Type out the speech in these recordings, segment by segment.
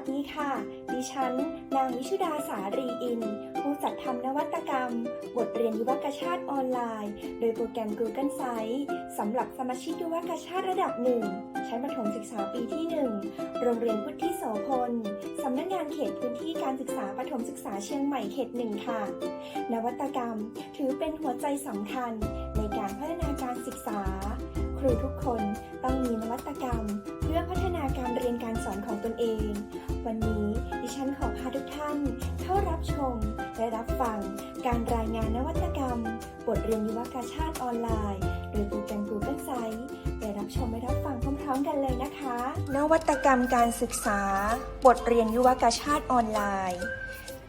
สดีค่ะ ดิฉัน นางวิชุดาสารีอิน ผู้จัดทำนวัตกรรม บทเรียนยุวกชาติออนไลน์ โดยโปรแกรม Google Sites สำหรับสมาชิกยุวกชาติระดับหนึ่ง ชั้นประถมศึกษาปีที่ 1 โรงเรียนพุทธิโสพล สำนักงานเขตพื้นที่การศึกษาประถมศึกษาเชียงใหม่เขตหนึ่งค่ะ นวัตกรรมถือเป็นหัวใจสำคัญในการพัฒนาการศึกษา ครูทุกคนต้องมีนวัตกรรม พื่อพัฒนาการเรียนการสอนของตนเอง วันนี้ดิฉันขอพาทุกท่าน เข้ารับชม และรับฟัง การรายงานนวัตกรรม บทเรียนยุวกาชาติออนไลน์ โดยโปรแกรม Google Site ไปรับชมและรับฟังพร้อมๆกันเลยนะคะ นวัตกรรมการศึกษา บทเรียนยุวกาชาติออนไลน์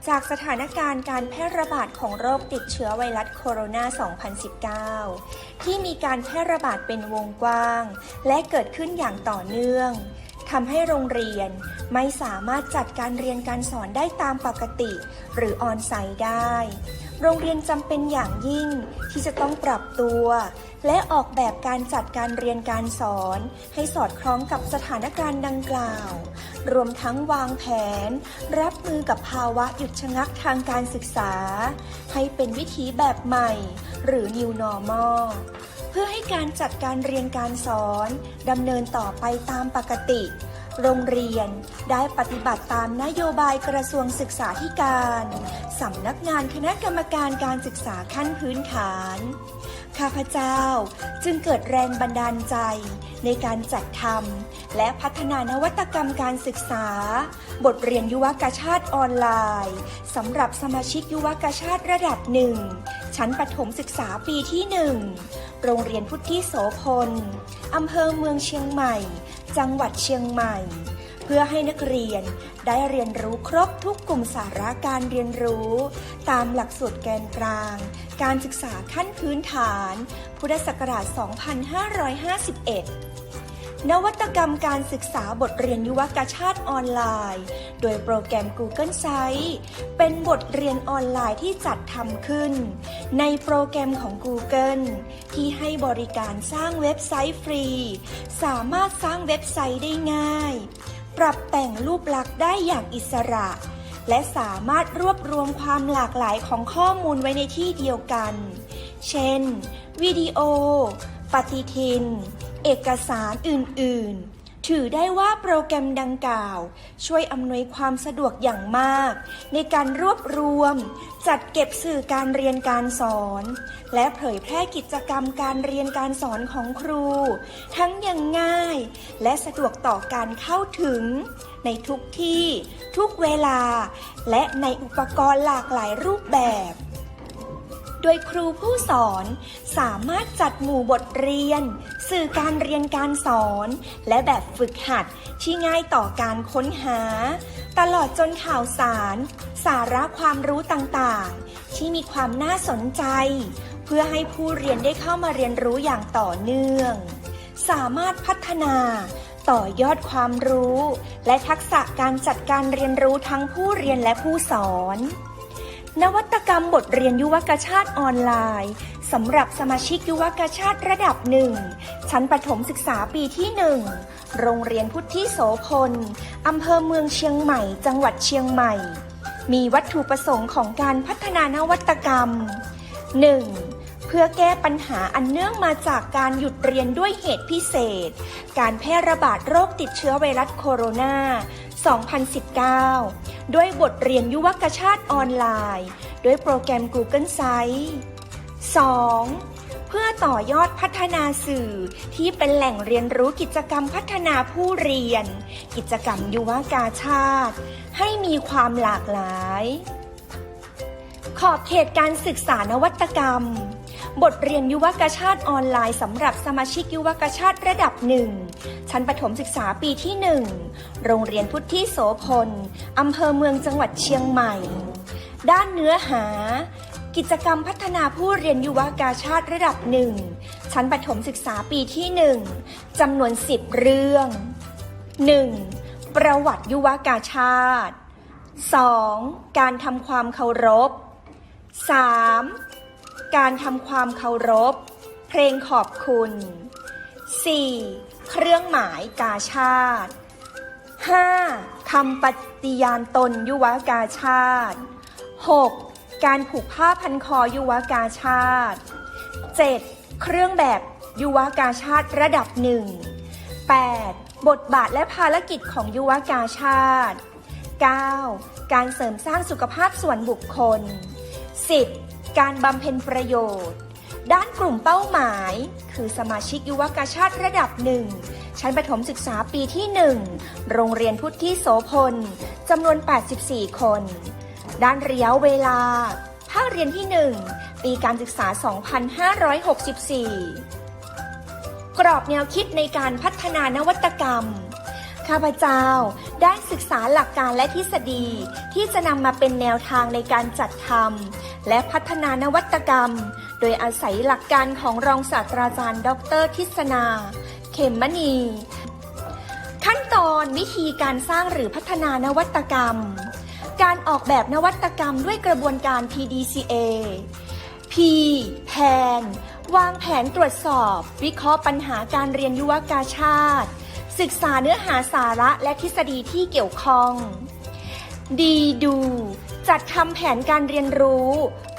จากสถานการณ์การแพร่ระบาดของโรคติดเชื้อไวรัสโคโรนา 2019 ที่มีการแพร่ระบาดเป็นวงกว้าง และเกิดขึ้นอย่างต่อเนื่องทำให้โรงเรียนไม่สามารถจัดการเรียนการสอนได้ตามปกติ หรือออนไซต์ได้ โรงเรียนจำเป็นอย่างยิ่งที่จะต้องปรับตัว และออกแบบการจัดการเรียนการสอน ให้สอดคล้องกับสถานการณ์ดังกล่าว รวมทั้งวางแผน รับมือกับภาวะหยุดชะงักทางการศึกษา ให้เป็นวิถีแบบใหม่ หรือ New Normal เพื่อให้การจัดการเรียนการสอนดำเนินต่อไปตามปกติ โรงเรียนได้ปฏิบัติตามนโยบายกระทรวงศึกษาธิการ สำนักงานคณะกรรมการการศึกษาขั้นพื้นฐาน ข้าพเจ้าจึงเกิดแรงบันดาลใจในการจัดทำและพัฒนานวัตกรรมการศึกษา บทเรียนยุวกชาติออนไลน์สำหรับสมาชิกยุวกชาติระดับหนึ่งชั้นประถมศึกษาปีที่หนึ่งโรงเรียนพุทธิโสพลอำเภอเมืองเชียงใหม่ จังหวัดเชียงใหม่ พื่อให้นักเรียนได้เรียนรู้ครบทุกกลุ่มสาระการเรียนรู้ ตามหลักสูตรแกนกลาง การศึกษาขั้นพื้นฐาน พุทธศักราช 2551นวัตกรรมการศึกษาบทเรียนยุวกชาติออนไลน์ โดยโปรแกรม Google Sites เป็นบทเรียนออนไลน์ที่จัดทำขึ้น ในโปรแกรมของ Google ที่ให้บริการสร้างเว็บไซต์ฟรี สามารถสร้างเว็บไซต์ได้ง่าย ปรับแต่งรูปลักษณ์ได้อย่างอิสระ และสามารถรวบรวมความหลากหลายของข้อมูลไว้ในที่เดียวกัน เช่น วิดีโอ ปฏิทิน เอกสารอื่น ๆ ถือได้ว่าโปรแกรมดังกล่าว ช่วยอำนวยความสะดวกอย่างมาก ในการรวบรวม จัดเก็บสื่อการเรียนการสอน และเผยแพร่กิจกรรมการเรียนการสอนของครู ทั้งอย่างง่าย และสะดวกต่อการเข้าถึง ในทุกที่ ทุกเวลา และในอุปกรณ์หลากหลายรูปแบบ โดยครูผู้สอนสามารถจัดหมู่บทเรียน สื่อการเรียนการสอน และแบบฝึกหัดที่ง่ายต่อการค้นหา ตลอดจนข่าวสาร สาระความรู้ต่างๆ ที่มีความน่าสนใจ เพื่อให้ผู้เรียนได้เข้ามาเรียนรู้อย่างต่อเนื่อง สามารถพัฒนาต่อยอดความรู้ และทักษะการจัดการเรียนรู้ทั้งผู้เรียนและผู้สอน นวัตกรรมบทเรียนยุวกชาติออนไลน์สำหรับสมาชิกยุวกชาติระดับหนึ่ง ชั้นประถมศึกษาปีที่หนึ่ง โรงเรียนพุทธิโสพล อำเภอเมืองเชียงใหม่ จังหวัดเชียงใหม่ มีวัตถุประสงค์ของการพัฒนานวัตกรรม 1. เพื่อแก้ปัญหาอันเนื่องมาจากการหยุดเรียนด้วยเหตุพิเศษ การแพร่ระบาดโรคติดเชื้อไวรัสโคโรนา 2019 ด้วยบทเรียนยุวกชาติออนไลน์ ด้วยโปรแกรม Google Site 2. เพื่อต่อยอดพัฒนาสื่อที่เป็นแหล่งเรียนรู้กิจกรรมพัฒนาผู้เรียน กิจกรรมยุวกาชาติ ให้มีความหลากหลาย ขอบเขตการศึกษานวัตกรรม บทเรียนยุวกชาติออนไลน์สำหรับสมาชิกยุวกชาติระดับหนึ่งชั้นประถมศึกษาปีที่หนึ่งโรงเรียนพุทธิโสพลอำเภอเมืองจังหวัดเชียงใหม่ ด้านเนื้อหา กิจกรรมพัฒนาผู้เรียนยุวกาชาติระดับหนึ่งชั้นประถมศึกษาปีที่หนึ่งจำนวน10เรื่อง 1. ประวัติยุวกาชาติ 2. การทำความเคารพ 3. การทำความเคารพ เพลงขอบคุณ 4. เครื่องหมายกาชาติ 5. คำปฏิญาณตนยุวกาชาติ 6. การผูกผ้าพันคอยุวกาชาติ 7. เครื่องแบบยุวกาชาติระดับหนึ่ง 8. บทบาทและภารกิจของยุวกาชาติ 9. การเสริมสร้างสุขภาพส่วนบุคคล 10. การบำเพ็ญประโยชน์ ด้านกลุ่มเป้าหมาย คือสมาชิกยุวกาชาติระดับหนึ่ง ชั้นประถมศึกษาปีที่ 1 โรงเรียนพุทธิโสพลจำนวน 84 คน ด้านระยะเวลา ภาคเรียนที่ 1 ปีการศึกษา 2564 กรอบแนวคิดในการพัฒนานวัตกรรมข้าพเจ้าได้ศึกษาหลักการและทฤษฎีที่จะนำมาเป็นแนวทางในการจัดทำ และพัฒนานวัตกรรม โดยอาศัยหลักการของรองศาสตราจารย์ ดรทิศนา เขมมณี ขั้นตอนวิธีการสร้างหรือพัฒนานวัตกรรม การออกแบบนวัตกรรมด้วยกระบวนการ PDCA P แผนวางแผนตรวจสอบ วิเคราะห์ปัญหาการเรียนยุวกาชาติ ศึกษาเนื้อหาสาระและทฤษฎีที่เกี่ยวข้องดีดู จัดทำแผนการเรียนรู้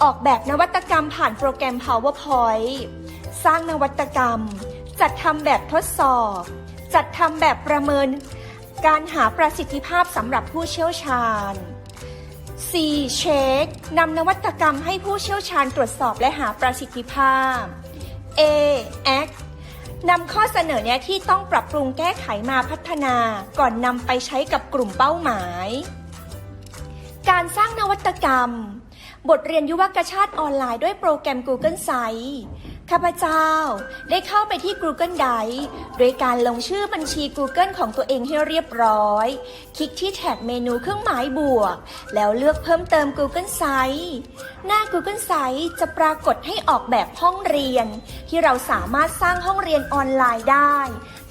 ออกแบบนวัตกรรมผ่านโปรแกรม PowerPoint สร้างนวัตกรรม จัดทำแบบทดสอบ จัดทำแบบประเมิน การหาประสิทธิภาพสำหรับผู้เชี่ยวชาญ C เช็คนำนวัตกรรมให้ผู้เชี่ยวชาญตรวจสอบและหาประสิทธิภาพ A act นำข้อเสนอแนะที่ต้องปรับปรุงแก้ไขมาพัฒนาก่อนนำไปใช้กับกลุ่มเป้าหมาย การสร้างนวัตกรรม บทเรียนยุวกชาติออนไลน์ด้วยโปรแกรม Google Sites ข้าพเจ้าได้เข้าไปที่ Google Drive โดยการลงชื่อบัญชี Google ของตัวเองให้เรียบร้อย คลิกที่แท็บเมนูเครื่องหมายบวก แล้วเลือกเพิ่มเติม Google Sites หน้า Google Sites จะปรากฏให้ออกแบบห้องเรียน ที่เราสามารถสร้างห้องเรียนออนไลน์ได้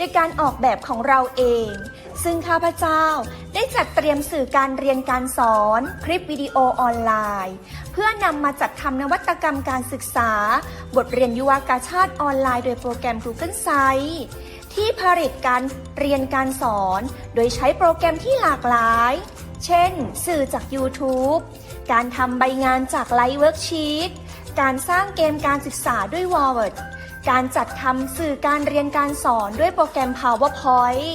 ดยการออกแบบของเราเอง ซึ่งข้าพเจ้าได้จัดเตรียมสื่อการเรียนการสอน คลิปวิดีโอออนไลน์ เพื่อนำมาจัดทำนวัตกรรมการศึกษา บทเรียนยุวากาชาติออนไลน์โดยโปรแกรม Google Sites ที่ผลิตการเรียนการสอน โดยใช้โปรแกรมที่หลากหลาย เช่น สื่อจาก YouTube การทำใบงานจากไลฟ์เวิร์กชีตการสร้างเกมการศึกษาด้วย w o r d การจัดทำสื่อการเรียนการสอนด้วยโปรแกรม PowerPoint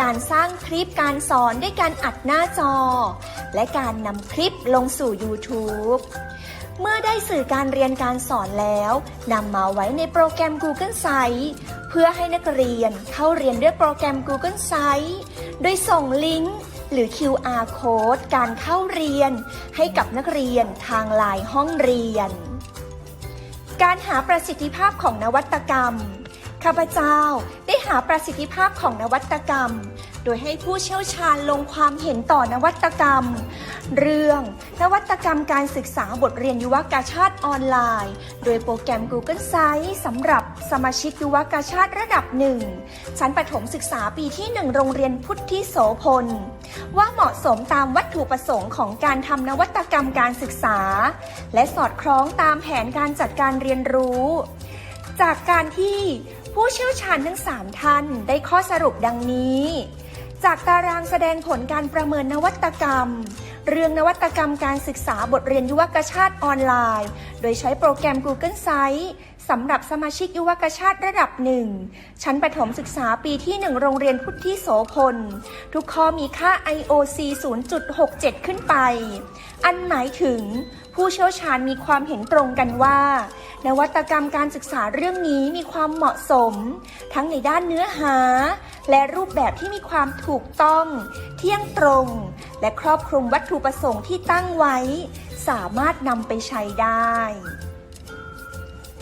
การสร้างคลิปการสอนด้วยการอัดหน้าจอ และการนำคลิปลงสู่ YouTube เมื่อได้สื่อการเรียนการสอนแล้วนำมาไว้ในโปรแกรม Google Sites เพื่อให้นักเรียนเข้าเรียนด้วยโปรแกรม Google Sites โดยส่งลิงก์หรือ QR Code การเข้าเรียน ให้กับนักเรียนทางไลน์ห้องเรียน การหาประสิทธิภาพของนวัตกรรม ข้าพเจ้าได้หาประสิทธิภาพของนวัตกรรม โดยให้ผู้เชี่ยวชาญลงความเห็นต่อนวัตกรรม เรื่องนวัตกรรมการศึกษาบทเรียนยุวกาชาติออนไลน์ โดยโปรแกรม Google Sites สำหรับสมาชิกยุวกาชาติระดับหนึ่งชั้นประถมศึกษาปีที่ 1 โรงเรียนพุทธิโสพล ว่าเหมาะสมตามวัตถุประสงค์ของการทำนวัตกรรมการศึกษา และสอดคล้องตามแผนการจัดการเรียนรู้ จากการที่ผู้เชี่ยวชาญทั้ง 3 ท่านได้ข้อสรุปดังนี้ จากตารางแสดงผลการประเมินนวัตกรรม เรื่องนวัตกรรมการศึกษาบทเรียนยุวกชาติออนไลน์ โดยใช้โปรแกรม Google Sites สำหรับสมาชิกยุวกชาติระดับหนึ่ง ชั้นประถมศึกษาปีที่ 1 โรงเรียนพุทธิโสพล ทุกข้อมีค่า IOC 0.67 ขึ้นไป อันหมายถึง ผู้เชี่ยวชาญมีความเห็นตรงกันว่า นวัตกรรมการศึกษาเรื่องนี้มีความเหมาะสม ทั้งในด้านเนื้อหา และรูปแบบที่มีความถูกต้อง เที่ยงตรง และครอบคลุมวัตถุประสงค์ที่ตั้งไว้ สามารถนำไปใช้ได้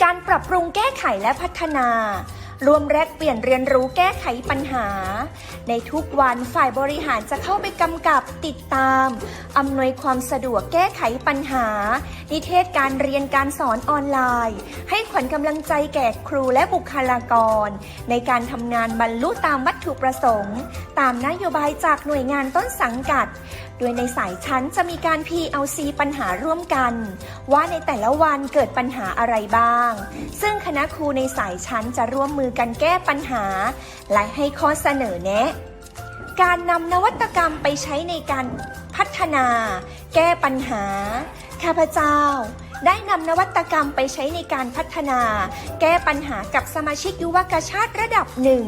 การปรับปรุงแก้ไขและพัฒนา รวมแลกเปลี่ยนเรียนรู้แก้ไขปัญหา ในทุกวันฝ่ายบริหารจะเข้าไปกำกับติดตามอำนวยความสะดวกแก้ไขปัญหา นิเทศการเรียนการสอนออนไลน์ ให้ขวัญกำลังใจแก่ครูและบุคลากร ในการทำงานบรรลุตามวัตถุประสงค์ ตามนโยบายจากหน่วยงานต้นสังกัด โดยในสายชั้นจะมีการ PLC ปัญหาร่วมกัน ว่าในแต่ละวันเกิดปัญหาอะไรบ้าง ซึ่งคณะครูในสายชั้นจะร่วมมือกันแก้ปัญหา และให้ข้อเสนอแนะ การนำนวัตกรรมไปใช้ในการพัฒนา แก้ปัญหา ข้าพเจ้า ได้นำนวัตกรรมไปใช้ในการพัฒนา แก้ปัญหากับสมาชิกยุวกชาติระดับหนึ่ง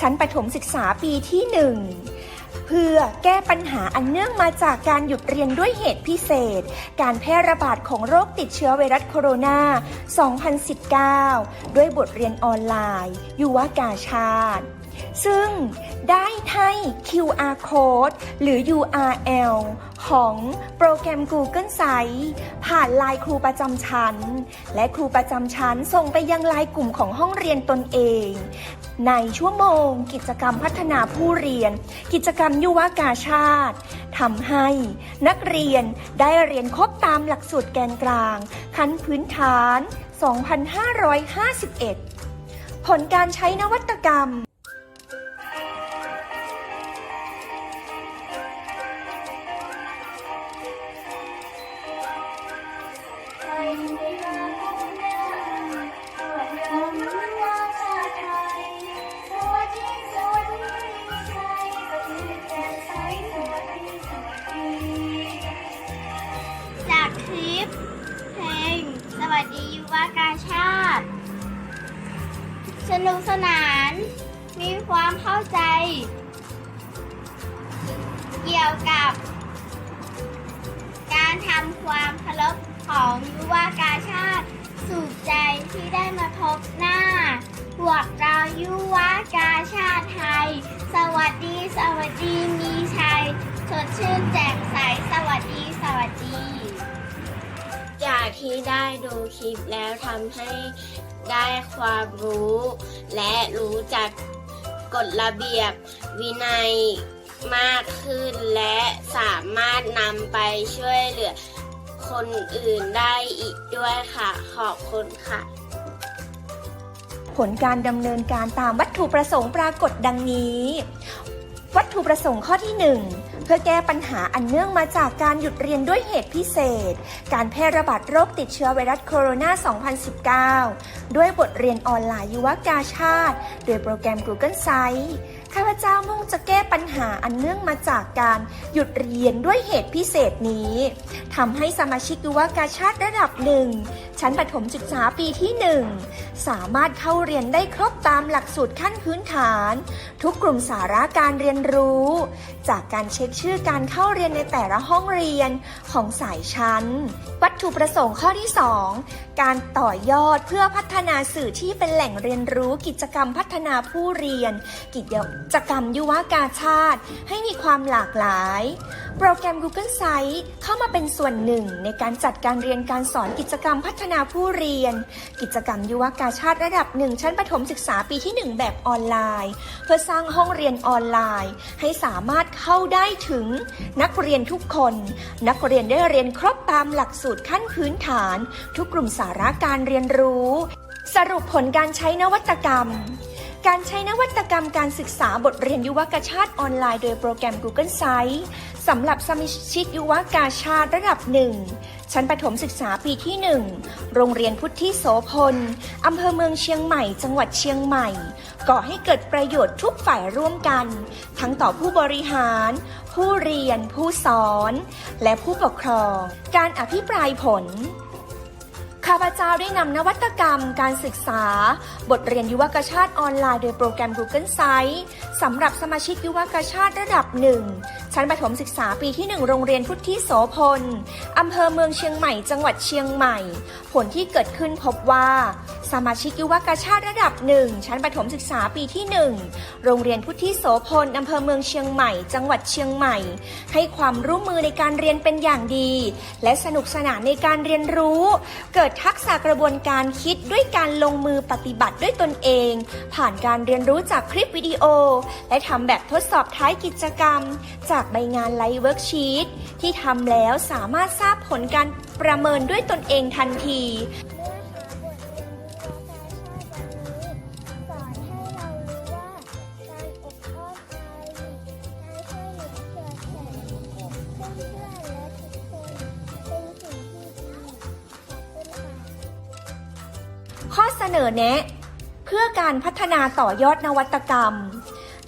ชั้นประถมศึกษาปีที่หนึ่ง เพื่อแก้ปัญหาอันเนื่องมาจากการหยุดเรียนด้วยเหตุพิเศษ การแพร่ระบาดของโรคติดเชื้อไวรัสโคโรนา 2019 ด้วยบทเรียนออนไลน์ ยุวกาชาติ ซึ่งได้ให้ QR code หรือ URL ของโปรแกรม Google Sites ผ่านไลน์ครูประจำชั้น และครูประจำชั้นส่งไปยังไลน์กลุ่มของห้องเรียนตนเอง ในชั่วโมงกิจกรรมพัฒนาผู้เรียน กิจกรรมยุวกาชาติทำให้นักเรียนได้เรียนครบตามหลักสูตรแกนกลางขั้นพื้นฐาน 2551 ผลการใช้นวัตกรรม นุกสนาน มีความเข้าใจ เกี่ยวกับ การทำความเคารพของยุวากาชาติสุขใจที่ได้มาพบหน้าพวกเรายุวากาชาติไทย สวัสดีสวัสดีมีชัยสดชื่นแจ่มใสสวัสดีสวัสดี จากที่ได้ดูคลิปแล้วทำให้ ได้ความรู้ และรู้จักกฎระเบียบวินัยมากขึ้น และสามารถนำไปช่วยเหลือคนอื่นได้อีกด้วยค่ะ ขอบคุณค่ะ ผลการดำเนินการตามวัตถุประสงค์ปรากฏดังนี้ วัตถุประสงค์ข้อที่ 1 เพื่อแก้ปัญหาอันเนื่องมาจากการหยุดเรียนด้วยเหตุพิเศษ การแพร่ระบาดโรคติดเชื้อไวรัสโคโรนา 2019 ด้วยบทเรียนออนไลน์ยุวกาชาติ โดยโปรแกรม Google Sites ข้าพเจ้ามุ่งจะแก้ปัญหาอันเนื่องมาจากการหยุดเรียนด้วยเหตุพิเศษนี้ทำให้สมาชิกยุวกาชาติระดับหนึ่ง ชั้นประถมศึกษาปีที่ 1 สามารถเข้าเรียนได้ครบตามหลักสูตรขั้นพื้นฐาน ทุกกลุ่มสาระการเรียนรู้ จากการเช็คชื่อการเข้าเรียนในแต่ละห้องเรียนของสายชั้น วัตถุประสงค์ข้อที่ 2 การต่อยอดเพื่อพัฒนาสื่อที่เป็นแหล่งเรียนรู้กิจกรรมพัฒนาผู้เรียน กิจกรรมยุวกาชาติ ให้มีความหลากหลายโปรแกรม Google Sites เข้ามาเป็นส่วนหนึ่งในการจัดการเรียนการสอนกิจกรรมพัฒนาผู้เรียน กิจกรรมยุวกาชาติระดับหนึ่งชั้นประถมศึกษาปีที่ 1 แบบออนไลน์ เพื่อสร้างห้องเรียนออนไลน์ ให้สามารถเข้าได้ถึงนักเรียนทุกคน นักเรียนได้เรียนครบตามหลักสูตรขั้นพื้นฐาน ทุกกลุ่มสาระการเรียนรู้ สรุปผลการใช้นวัตกรรมการใช้นวัตกรรมการศึกษาบทเรียนยุวกชาติออนไลน์โดยโปรแกรม Google Sites สำหรับสมาชิกยุวกาชาติระดับหนึ่ง ชั้นประถมศึกษาปีที่1โรงเรียนพุทธิโสพลอำเภอเมืองเชียงใหม่ จังหวัดเชียงใหม่ ก่อให้เกิดประโยชน์ทุกฝ่ายร่วมกัน ทั้งต่อผู้บริหาร ผู้เรียน ผู้สอน และผู้ปกครอง การอภิปรายผลข้าพเจ้าได้นำนวัตกรรมการศึกษา บทเรียนยุวกชาติออนไลน์โดยโปรแกรม Google Sites สำหรับสมาชิกยุวกชาติระดับหนึ่ง ชั้นประถมศึกษาปีที่ 1 โรงเรียนพุทธิโสพล อำเภอเมืองเชียงใหม่ จังหวัดเชียงใหม่ ผลที่เกิดขึ้นพบว่า สมาชิกยุวกาชาติระดับหนึ่งชั้นประถมศึกษาปีที่ 1 โรงเรียนพุทธิโสพล อำเภอเมืองเชียงใหม่ จังหวัดเชียงใหม่ ให้ความร่วมมือในการเรียนเป็นอย่างดี และสนุกสนานในการเรียนรู้ เกิดทักษะกระบวนการคิดด้วยการลงมือปฏิบัติด้วยตนเอง ผ่านการเรียนรู้จากคลิปวิดีโอ และทำแบบทดสอบท้ายกิจกรรม จากากใบงานไลท์เวิร์กชีตที่ทำแล้วสามารถทราบผลการประเมินด้วยตนเองทันที ข้อเสนอแนะ เพื่อการพัฒนาต่อยอดนวัตกรรม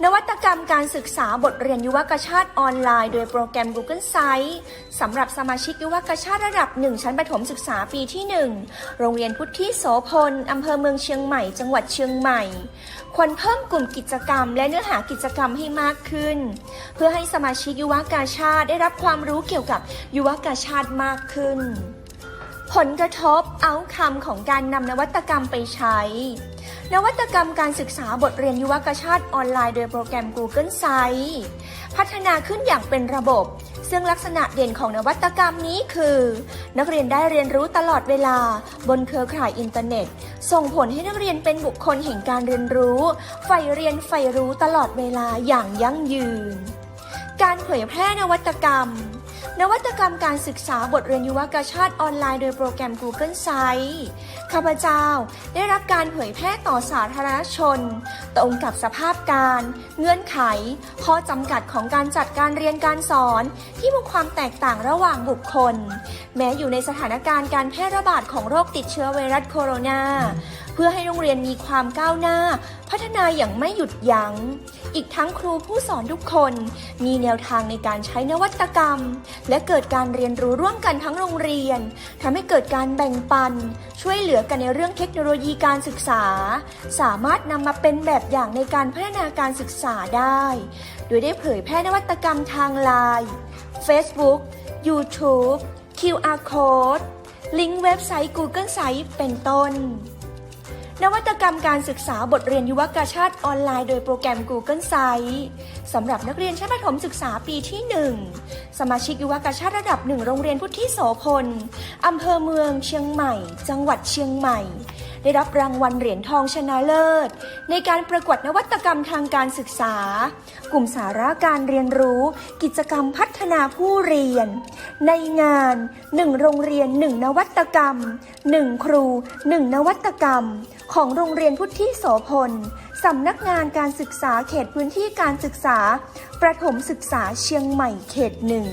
นวัตกรรมการศึกษาบทเรียนยุวกชาติออนไลน์ โดยโปรแกรม Google Sites สำหรับสมาชิกยุวกชาติระดับ 1 ชั้นประถมศึกษาปีที่ 1 โรงเรียนพุทธิโสพลอำเภอเมืองเชียงใหม่ จังหวัดเชียงใหม่ ควรเพิ่มกลุ่มกิจกรรม และเนื้อหากิจกรรมให้มากขึ้น เพื่อให้สมาชิกยุวกชาติได้รับความรู้เกี่ยวกับยุวกชาติมากขึ้น ผลกระทบเอาคำของการนำนวัตกรรมไปใช้ นวัตกรรมการศึกษาบทเรียนยุวกชาติออนไลน์โดยโปรแกรม Google Sites พัฒนาขึ้นอย่างเป็นระบบ ซึ่งลักษณะเด่นของนวัตกรรมนี้คือ นักเรียนได้เรียนรู้ตลอดเวลา บนเครือข่ายอินเทอร์เน็ต ส่งผลให้นักเรียนเป็นบุคคลแห่งการเรียนรู้ใฝ่เรียนใฝ่รู้ตลอดเวลาอย่างยั่งยืน การเผยแพร่นวัตกรรม นวัตกรรมการศึกษาบทเรียนยุวกชาติออนไลน์โดยโปรแกรม Google Sites ข้าพเจ้าได้รับการเผยแพร่ต่อสาธารณชน ตรงกับสภาพการ เงื่อนไข ข้อจำกัดของการจัดการเรียนการสอนที่มีความแตกต่างระหว่างบุคคล แม้อยู่ในสถานการณ์การแพร่ระบาดของโรคติดเชื้อไวรัสโคโรนา เพื่อให้โรงเรียนมีความก้าวหน้า พัฒนาอย่างไม่หยุดยัง้ง อีกทั้งครูผู้สอนทุกคน มีแนวทางในการใช้นวัตกรรม และเกิดการเรียนรู้ร่วมกันทั้งโรงเรียนทำให้เกิดการแบ่งปัน ช่วยเหลือกันในเรื่องเทคโนโลยีการศึกษา สามารถนำมาเป็นแบบอย่างในการพัฒนาการศึกษาได้ โดยได้เผยแพร่นวัตกรรมทางไลน์ Facebook YouTube QR Code ลิงก์เว็บไซต์ Google Sites เป็นต้น นวัตกรรมการศึกษาบทเรียนยุวกาชาติออนไลน์โดยโปรแกรม Google Sites สำหรับนักเรียนชั้นประถมศึกษาปีที่ 1 สมาชิกยุวกาชาติระดับหนึ่งโรงเรียนพุทธิโสพลอำเภอเมืองเชียงใหม่ จังหวัดเชียงใหม่ ได้รับรางวัลเหรียญทองชนะเลิศ ในการประกวดนวัตกรรมทางการศึกษา กลุ่มสาระการเรียนรู้ กิจกรรมพัฒนาผู้เรียน ในงาน 1 โรงเรียน 1 นวัตกรรม 1 ครู 1 นวัตกรรม ของโรงเรียนพุทธิโสพลสำนักงานการศึกษาเขตพื้นที่การศึกษา ประถมศึกษาเชียงใหม่เขตหนึ่ง